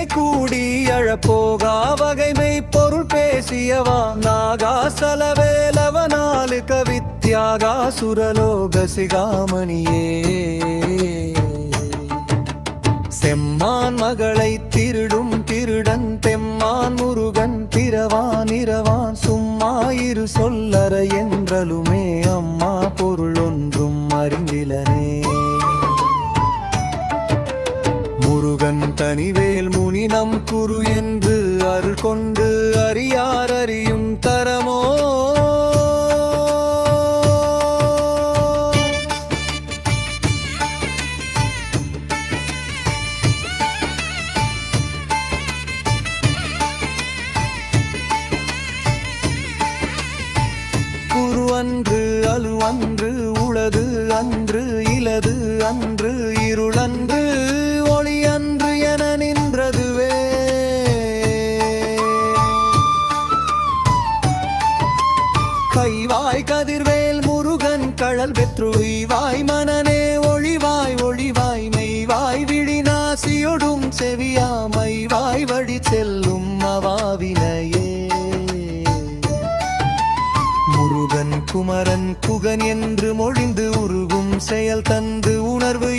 நிலை கூடி அழப்போகா வகைமை பொருள் பேசியவா. நாகா சலவேலவனாலு கவித்யாகா சுரலோக சிகாமணியே. செம்மான் மகளை திருடும் திருடன் தெம்மான் முருகன் திரவான் இரவான் சும்மா இரு சொல்லற என்றலுமே அம்மா பொருள் ஒன்றும் அறிந்திலனே. முருகன் தனிவேல் இனம் குரு என்று அருள் கொண்டு அறியார் அறியும் தரமோ? குருவன்று அன்று அன்று உளது அன்று இலது அன்று இருள கைவாய் கதிர்வேல் முருகன் கழல் பெற்றுவாய் மனனே ஒளிவாய் ஒளிவாய் மெய்வாய் விழிநாசியொடும் செவியாமை வாய் வழி செல்லும் அவாவினையே. முருகன் குமரன் குகன் என்று மொழிந்து உருகும் செயல் தந்து உணர்வு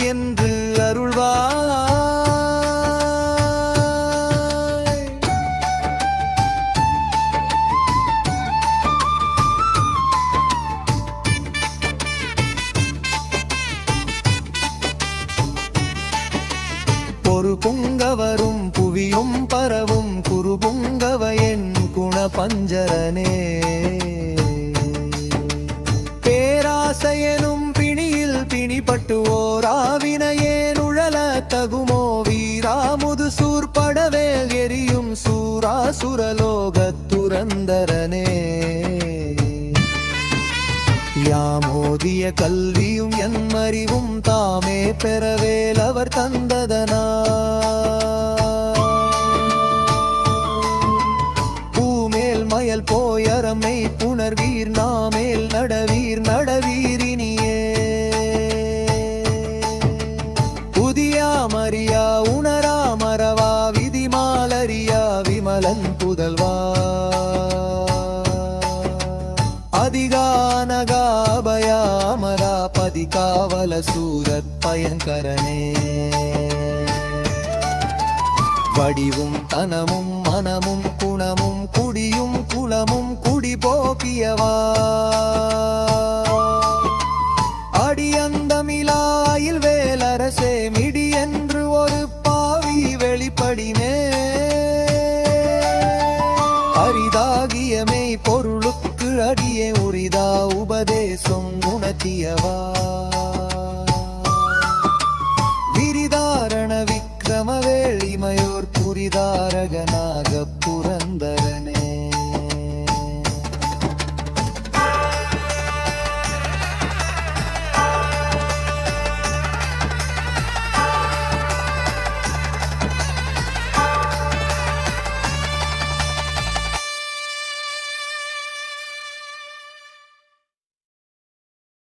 ஒரு பொங்கவரும் புவியும் பரவும் குரு பொங்கவ என் குண பஞ்சரனே பேராசையனும் பிணியில் பிணிப்பட்டு ஓராவினையே நுழல தகுமோ வீராமுது சூர்படவே எரியும் சூராசுரலோகத் துரந்தரனே யாமோதிய கல்வியும் என் அறிவும் தாமே பெறவேல் அவர் தந்ததனா. பூமேல் மயல் போயரமை புணர்வீர் நாமேல் நடவீர் நடவீரினியே புதியாமறியா மரியா உணரா விமலன் புதல்வா. அதிகானகாபயாமரா பதிகாவல சூரத் பயங்கரனே. வடிவும் தனமும் மனமும் குணமும் குடியும் குளமும் குடி போக்கியவா. அடியந்தமிலாயில் வேலரசே மிடி என்று ஒரு பாவி வெளிப்படினே. அரிதாகிய மெய் பொருள் அடியே உரிதா உபதேசம் உணர்த்தியவா? விரிதாரண விக்ரமவேளிமயோர் புரிதாரகனாக புரந்தரனே.